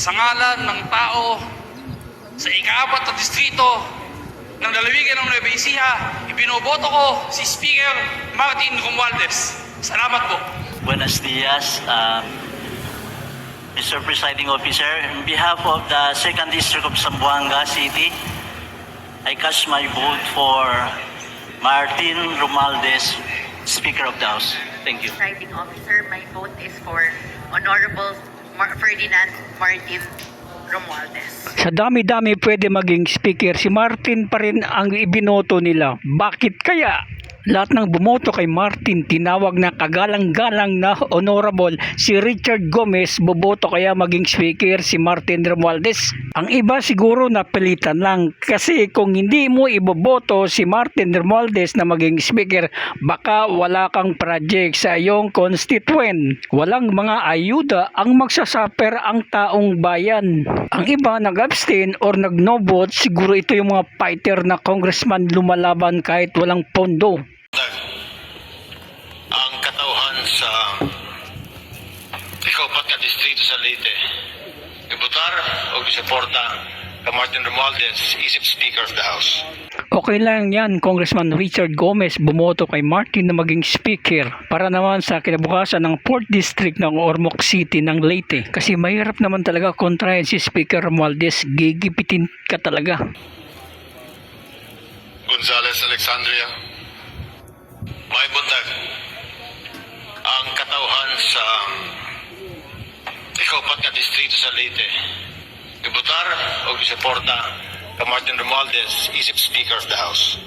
sa ngalan ng tao sa ikaapat na distrito ng lalawigan ng Nueva Ecija, ibinoboto ko si Speaker Martin Romualdez. Salamat po. Buenos dias, uh, Mr. Presiding Officer. On behalf of the 2nd District of Zamboanga City, I cast my vote for Martin Romualdez, Speaker of the House. Thank you. presiding officer, my vote is for Honorable Ferdinand Martin Romualdez. Sa dami-dami pwede maging speaker, si Martin pa rin ang ibinoto nila. Bakit kaya? Lahat ng bumoto kay Martin tinawag na kagalang-galang na honorable si Richard Gomez boboto kaya maging speaker si Martin Romualdez. Ang iba siguro napilitan lang kasi kung hindi mo iboboto si Martin Romualdez na maging speaker baka wala kang project sa iyong constituent. Walang mga ayuda ang magsasaper ang taong bayan. Ang iba nag-abstain or nag-no vote siguro ito yung mga fighter na congressman lumalaban kahit walang pondo. ang katauhan sa ikaupat nga distrito sa Leyte. Ibutar o isuporta ka Martin Romualdez, isip Speaker of the House. Okay lang yan, Congressman Richard Gomez bumoto kay Martin na maging speaker para naman sa kinabukasan ng 4th District ng Ormoc City ng Leyte. Kasi mahirap naman talaga kontrahin si Speaker Romualdez, gigipitin ka talaga. Gonzales Alexandria. May buntag. Ang katauhan sa ikaupat nga distrito sa Leyte. Ibutar o isuporta ka Martin Romualdez, isip Speaker of the House.